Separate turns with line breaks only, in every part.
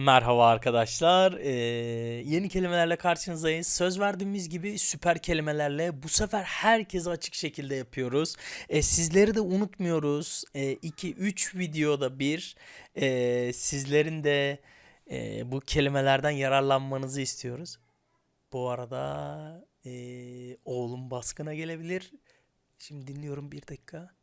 Merhaba arkadaşlar. Ee, yeni kelimelerle karşınızdayız. Söz verdiğimiz gibi süper kelimelerle bu sefer herkese açık şekilde yapıyoruz. Ee, sizleri de unutmuyoruz. 2-3 videoda bir e, sizlerin de e, bu kelimelerden yararlanmanızı istiyoruz. Bu arada e, oğlum baskına gelebilir. Şimdi dinliyorum bir dakika.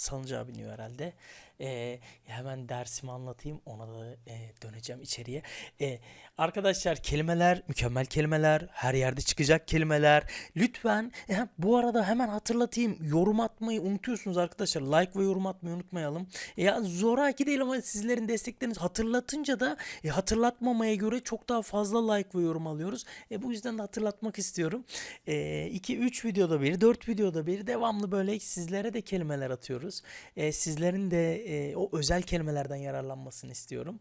Salıncağa biniyor herhalde. Ee, hemen dersimi anlatayım. Ona da e, döneceğim içeriye. Ee, arkadaşlar kelimeler, mükemmel kelimeler, her yerde çıkacak kelimeler. Lütfen e, bu arada hemen hatırlatayım. Yorum atmayı unutuyorsunuz arkadaşlar. Like ve yorum atmayı unutmayalım. E, ya zoraki değil ama sizlerin destekleriniz hatırlatınca da e, hatırlatmamaya göre çok daha fazla like ve yorum alıyoruz. E, bu yüzden de hatırlatmak istiyorum. 2-3 videoda bir, 4 videoda bir devamlı böyle sizlere de kelimeler atıyoruz. E, sizlerin de e, o özel kelimelerden yararlanmasını istiyorum.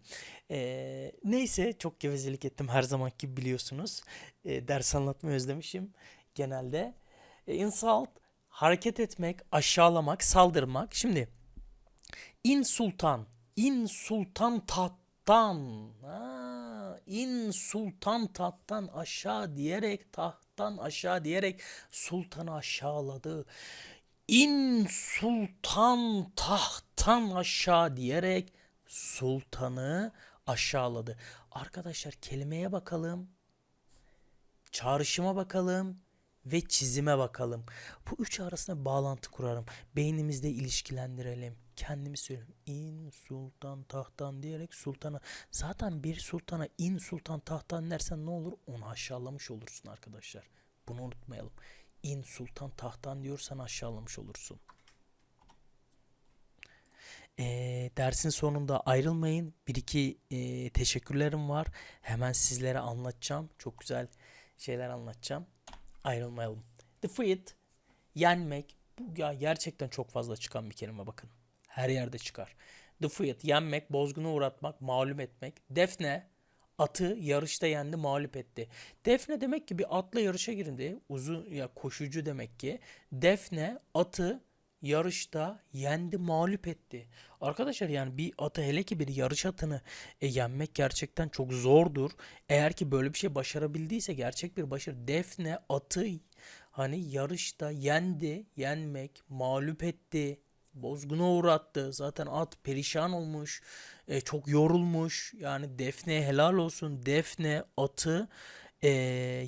E, neyse çok gevezelik ettim her zaman gibi biliyorsunuz. E, ders anlatmayı özlemişim genelde. E, insult hareket etmek, aşağılamak, saldırmak. Şimdi in sultan, in sultan tahttan. Ha, in sultan tahttan aşağı diyerek tahttan aşağı diyerek sultanı aşağıladı. İn sultan tahttan aşağı diyerek sultanı aşağıladı. Arkadaşlar kelimeye bakalım. Çağrışıma bakalım ve çizime bakalım. Bu üç arasında bağlantı kurarım. Beynimizde ilişkilendirelim. Kendimi söyleyeyim. İn sultan tahttan diyerek sultana. Zaten bir sultana in sultan tahttan dersen ne olur? Onu aşağılamış olursun arkadaşlar. Bunu unutmayalım. İn sultan tahttan diyorsan aşağılamış olursun. Ee, dersin sonunda ayrılmayın. Bir iki e, teşekkürlerim var. Hemen sizlere anlatacağım. Çok güzel şeyler anlatacağım. Ayrılmayalım. Defeat, yenmek. Bu ya gerçekten çok fazla çıkan bir kelime bakın. Her yerde çıkar. Defeat, yenmek, bozguna uğratmak, mağlup etmek. Defne, atı yarışta yendi, mağlup etti. Defne demek ki bir atla yarışa girdi. Uzun ya koşucu demek ki. Defne atı yarışta yendi, mağlup etti. Arkadaşlar yani bir atı hele ki bir yarış atını e, yenmek gerçekten çok zordur. Eğer ki böyle bir şey başarabildiyse gerçek bir başarı. Defne atı hani yarışta yendi, yenmek, mağlup etti bozguna uğrattı. Zaten at perişan olmuş. E, çok yorulmuş. Yani Defne helal olsun. Defne atı e,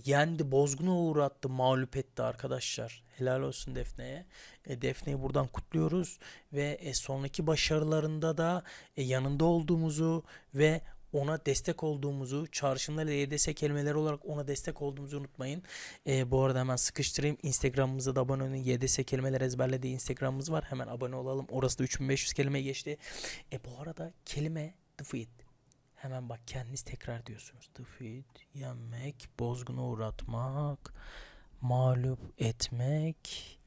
yendi. Bozguna uğrattı. Mağlup etti arkadaşlar. Helal olsun Defne'ye. E, Defne'yi buradan kutluyoruz. Ve e, sonraki başarılarında da e, yanında olduğumuzu ve ona destek olduğumuzu, çağrışımları YDS kelimeleri olarak ona destek olduğumuzu unutmayın. E, bu arada hemen sıkıştırayım. Instagram'ımıza da abone olun. YDS kelimeler ezberlediği Instagram'ımız var. Hemen abone olalım. Orası da 3500 kelime geçti. E bu arada kelime defeat. Hemen bak kendiniz tekrar diyorsunuz. Defeat, yenmek, bozguna uğratmak, mağlup etmek,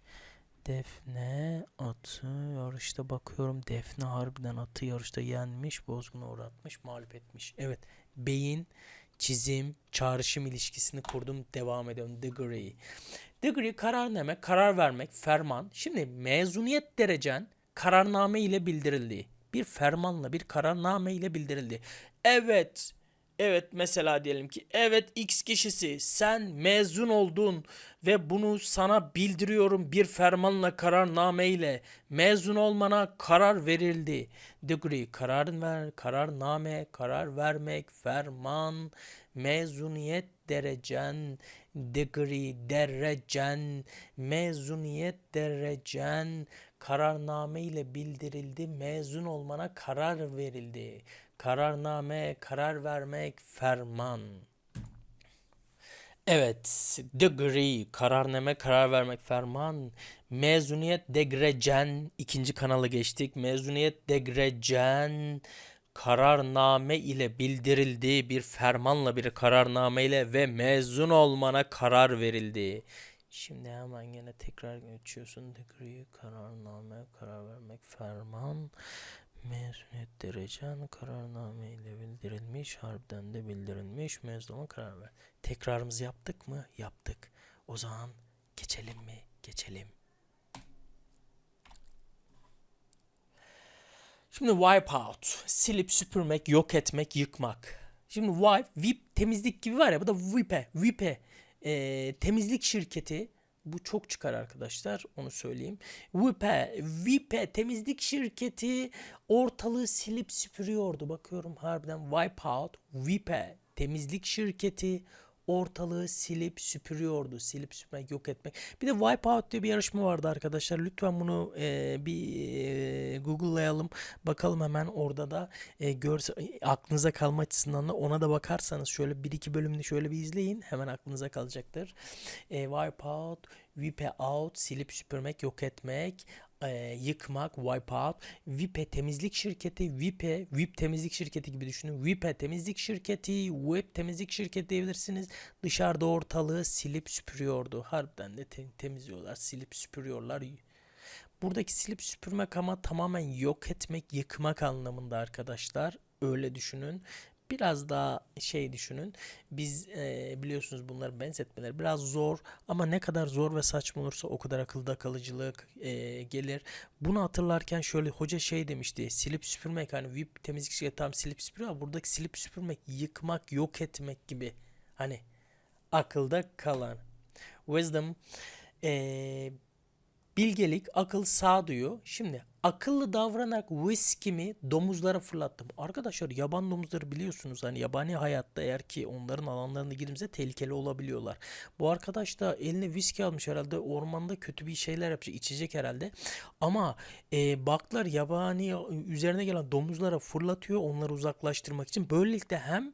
Defne atı yarışta bakıyorum. Defne harbiden atı yarışta yenmiş, bozguna uğratmış, mağlup etmiş. Evet, beyin, çizim, çağrışım ilişkisini kurdum. Devam ediyorum. Degree. Degree karar demek, karar vermek, ferman. Şimdi mezuniyet derecen kararname ile bildirildi. Bir fermanla, bir kararname ile bildirildi. Evet, Evet mesela diyelim ki evet X kişisi sen mezun oldun ve bunu sana bildiriyorum bir fermanla kararname ile mezun olmana karar verildi. Degree karar ver, kararname, karar vermek, ferman, mezuniyet derecen, degree derecen, mezuniyet derecen kararname ile bildirildi. Mezun olmana karar verildi. Kararname, karar vermek, ferman. Evet, degree, kararname, karar vermek, ferman. Mezuniyet degrecen, ikinci kanala geçtik. Mezuniyet degrecen, kararname ile bildirildi. Bir fermanla bir kararname ile ve mezun olmana karar verildi. Şimdi hemen yine tekrar geçiyorsun. Degree, kararname, karar vermek, ferman. Mezuniyet derecen kararname ile bildirilmiş, harbiden de bildirilmiş, mezun karar ver. Tekrarımızı yaptık mı? Yaptık. O zaman geçelim mi? Geçelim. Şimdi wipe out. Silip süpürmek, yok etmek, yıkmak. Şimdi wipe, vip temizlik gibi var ya bu da wipe, wipe. Ee, temizlik şirketi. Bu çok çıkar arkadaşlar onu söyleyeyim. Wipe, Wipe temizlik şirketi ortalığı silip süpürüyordu. Bakıyorum harbiden wipe out, Wipe temizlik şirketi ortalığı silip süpürüyordu. Silip süpürmek, yok etmek. Bir de Wipeout diye bir yarışma vardı arkadaşlar. Lütfen bunu e, bir e, Google'layalım. Bakalım hemen orada da e, görse, aklınıza kalma açısından da ona da bakarsanız şöyle bir iki bölümünü şöyle bir izleyin. Hemen aklınıza kalacaktır. E, Wipeout, Wipe out, silip süpürmek, yok etmek, e, yıkmak, wipe out. Vipe temizlik şirketi, Vipe, Vip temizlik şirketi gibi düşünün. Vipe temizlik şirketi, Web temizlik şirketi diyebilirsiniz. Dışarıda ortalığı silip süpürüyordu. Harbiden de te- temizliyorlar, silip süpürüyorlar. Buradaki silip süpürmek ama tamamen yok etmek, yıkmak anlamında arkadaşlar. Öyle düşünün. Biraz daha şey düşünün. Biz e, biliyorsunuz bunları benzetmeler biraz zor ama ne kadar zor ve saçma olursa o kadar akılda kalıcılık e, gelir. Bunu hatırlarken şöyle hoca şey demişti. Silip süpürmek hani VIP temizlik şirketi tam silip süpürüyor buradaki silip süpürmek yıkmak, yok etmek gibi. Hani akılda kalan. Wisdom e, Bilgelik, akıl, sağduyu. Şimdi akıllı davranarak viskimi domuzlara fırlattım. Arkadaşlar yaban domuzları biliyorsunuz hani yabani hayatta eğer ki onların alanlarına girdiğimizde tehlikeli olabiliyorlar. Bu arkadaş da eline viski almış herhalde ormanda kötü bir şeyler yapacak içecek herhalde. Ama e, baklar yabani üzerine gelen domuzlara fırlatıyor onları uzaklaştırmak için. Böylelikle hem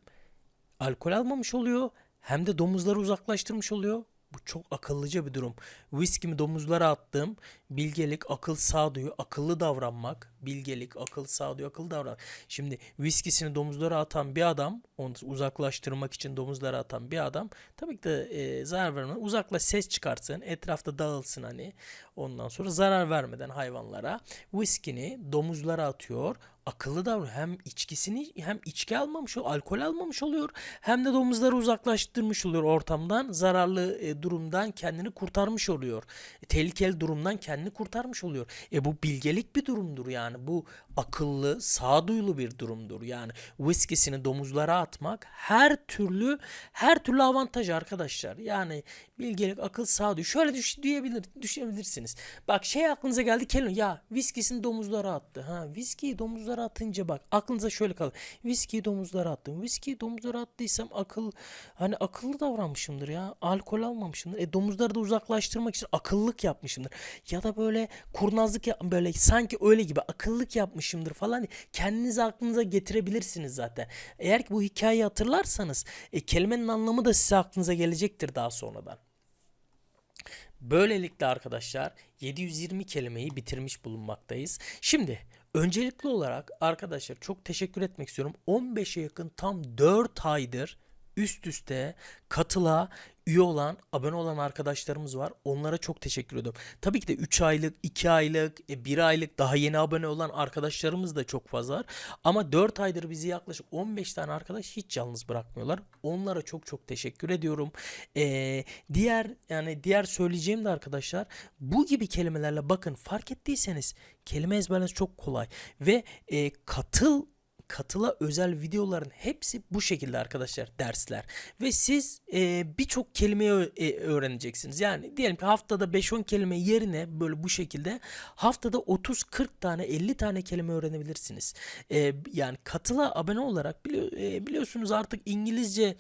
alkol almamış oluyor hem de domuzları uzaklaştırmış oluyor. Bu çok akıllıca bir durum. Viskimi domuzlara attım. Bilgelik, akıl, sağduyu, akıllı davranmak. Bilgelik, akıl, sağduyu, akıllı davranmak. Şimdi viskisini domuzlara atan bir adam, onu uzaklaştırmak için domuzlara atan bir adam tabii ki de e, zarar vermeden uzaklaş ses çıkarsın, etrafta dağılsın hani. Ondan sonra zarar vermeden hayvanlara viskini domuzlara atıyor akıllı davranıyor. Hem içkisini hem içki almamış oluyor, alkol almamış oluyor. Hem de domuzları uzaklaştırmış oluyor ortamdan. Zararlı e, durumdan kendini kurtarmış oluyor. E, tehlikeli durumdan kendini kurtarmış oluyor. E bu bilgelik bir durumdur yani. Bu akıllı, sağduyulu bir durumdur. Yani viskisini domuzlara atmak her türlü her türlü avantaj arkadaşlar. Yani bilgelik, akıl, sağduyu. Şöyle düş diyebilir, düşünebilirsiniz. Bak şey aklınıza geldi kelime ya viskisini domuzlara attı. Ha viskiyi domuzlara atınca bak aklınıza şöyle kalır. Viskiyi domuzlara attım. Viskiyi domuzlara attıysam akıl hani akıllı davranmışımdır ya. Alkol almamışımdır. E domuzları da uzaklaştırmak için akıllık yapmışımdır. Ya da böyle kurnazlık yap böyle sanki öyle gibi akıllık yapmışımdır falan. Kendinizi aklınıza getirebilirsiniz zaten. Eğer ki bu hikayeyi hatırlarsanız e, kelimenin anlamı da size aklınıza gelecektir daha sonradan. Böylelikle arkadaşlar 720 kelimeyi bitirmiş bulunmaktayız. Şimdi öncelikli olarak arkadaşlar çok teşekkür etmek istiyorum. 15'e yakın tam 4 aydır üst üste katıla üye olan, abone olan arkadaşlarımız var. Onlara çok teşekkür ediyorum. Tabii ki de 3 aylık, 2 aylık, 1 aylık daha yeni abone olan arkadaşlarımız da çok fazla var. Ama 4 aydır bizi yaklaşık 15 tane arkadaş hiç yalnız bırakmıyorlar. Onlara çok çok teşekkür ediyorum. Ee, diğer yani diğer söyleyeceğim de arkadaşlar bu gibi kelimelerle bakın fark ettiyseniz kelime ezberlemesi çok kolay ve e, katıl katıla özel videoların hepsi bu şekilde arkadaşlar dersler. Ve siz e, birçok kelimeyi e, öğreneceksiniz. Yani diyelim ki haftada 5-10 kelime yerine böyle bu şekilde haftada 30-40 tane 50 tane kelime öğrenebilirsiniz. E, yani katıla abone olarak biliyor, e, biliyorsunuz artık İngilizce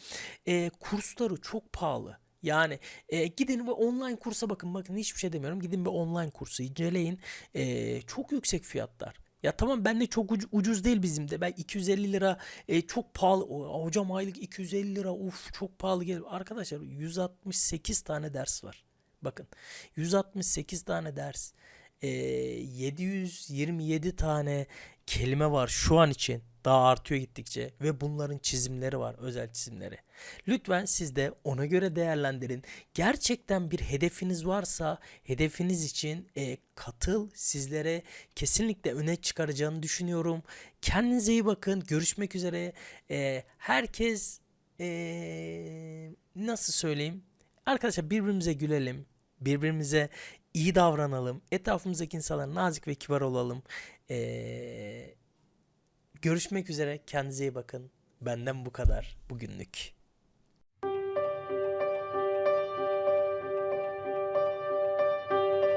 e, kursları çok pahalı. Yani e, gidin ve online kursa bakın. Bakın hiçbir şey demiyorum. Gidin bir online kursu inceleyin. E, çok yüksek fiyatlar. Ya tamam ben de çok ucu- ucuz değil bizim de. Ben 250 lira e, çok pahalı. O, hocam aylık 250 lira uf çok pahalı gelir. Arkadaşlar 168 tane ders var. Bakın 168 tane ders. E, 727 tane kelime var şu an için. Daha artıyor gittikçe ve bunların çizimleri var, özel çizimleri. Lütfen siz de ona göre değerlendirin. Gerçekten bir hedefiniz varsa hedefiniz için e, katıl sizlere kesinlikle öne çıkaracağını düşünüyorum. Kendinize iyi bakın. Görüşmek üzere. E, herkes e, nasıl söyleyeyim? Arkadaşlar birbirimize gülelim. Birbirimize iyi davranalım. Etrafımızdaki insanlara nazik ve kibar olalım. E, Görüşmek üzere. Kendinize iyi bakın. Benden bu kadar bugünlük.